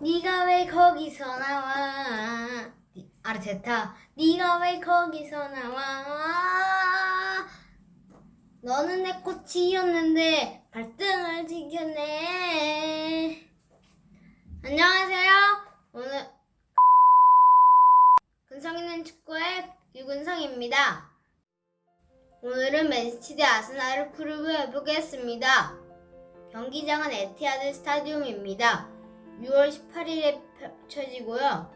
왜 거기서 나와? 니- 아르테타, 네가 왜 거기서 나와? 너는 내 꽃이었는데 발등을 지켰네. 안녕하세요. 오늘 근성 있는 축구의 유근성입니다. 오늘은 맨시티 대 아스날을 프리뷰해 보겠습니다. 경기장은 에티하드 스타디움입니다. 6월 18일에 펼쳐지고요.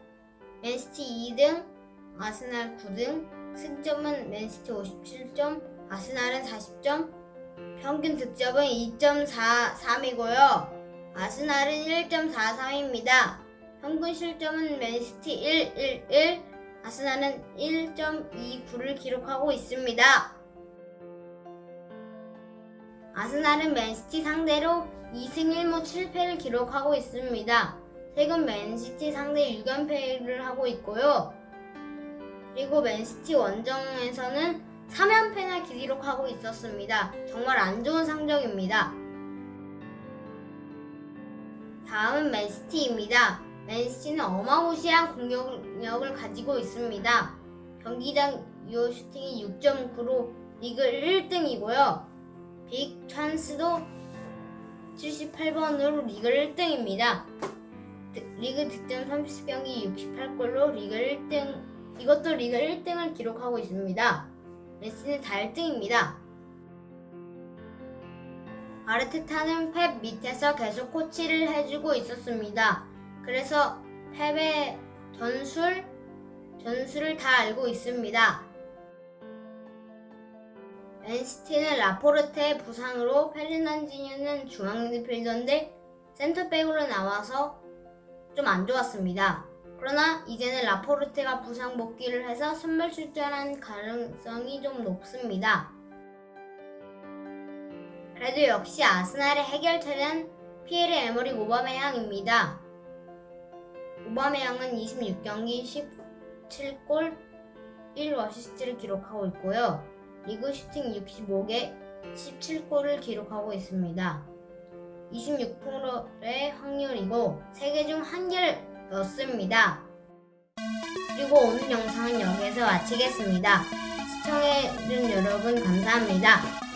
맨시티 2등, 아스날 9등, 승점은 맨시티 57점, 아스날은 40점, 평균 득점은 2.43이고요. 아스날은 1.43입니다. 평균 실점은 맨시티 1, 1, 1, 아스날은 1.29를 기록하고 있습니다. 아스날은 맨시티 상대로 2승 1무 7패를 기록하고 있습니다. 최근 맨시티 상대 6연패를 하고 있고요. 그리고 맨시티 원정에서는 3연패나 기록하고 있었습니다. 정말 안 좋은 성적입니다. 다음은 맨시티입니다. 맨시티는 어마무시한 공격력을 가지고 있습니다. 경기당 유효 슈팅이 6.9로 리그 1등이고요. 빅 찬스도 78번으로 리그 1등입니다. 리그 득점 30경기 68골로 리그 1등, 이것도 리그 1등을 기록하고 있습니다. 메시는 다 1등입니다. 아르테타는 펩 밑에서 계속 코치를 해주고 있었습니다. 그래서 펩의 전술, 전술을 다 알고 있습니다. 맨시티는 라포르테의 부상으로 페르난지뉴는 중앙 미드필더인데 센터백으로 나와서 좀 안 좋았습니다. 그러나 이제는 라포르테가 부상 복귀를 해서 선발 출전한 가능성이 좀 높습니다. 그래도 역시 아스날의 해결책은 피에르 에머리 오바메양입니다. 오바메양은 26경기 17골 1어시스트를 기록하고 있고요. 리그 슈팅 65개 17골을 기록하고 있습니다. 26%의 확률이고 3개 중 1개를 넣습니다. 그리고 오늘 영상은 여기서 마치겠습니다. 시청해준 여러분 감사합니다.